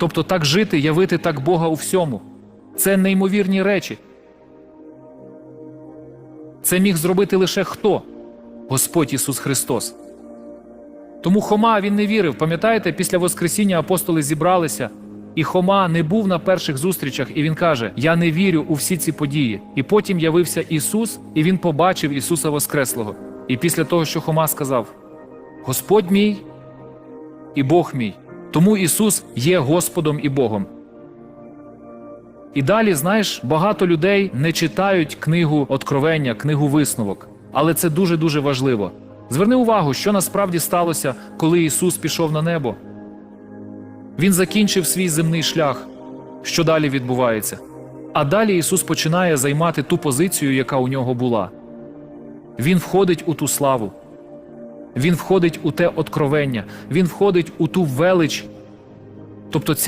Тобто так жити, явити так Бога у всьому. Це неймовірні речі. Це міг зробити лише хто? Господь Ісус Христос. Тому Хома він не вірив. Пам'ятаєте, після Воскресіння апостоли зібралися, і Хома не був на перших зустрічах, і він каже: Я не вірю у всі ці події. І потім явився Ісус, і він побачив Ісуса Воскреслого. І після того, що Хома сказав: Господь мій і Бог мій. Тому Ісус є Господом і Богом. І далі, знаєш, багато людей не читають книгу Откровення, книгу висновок. Але це дуже-дуже важливо. Зверни увагу, що насправді сталося, коли Ісус пішов на небо. Він закінчив свій земний шлях. Що далі відбувається? А далі Ісус починає займати ту позицію, яка у нього була. Він входить у ту славу. Він входить у те откровення, він входить у ту велич. Тобто ця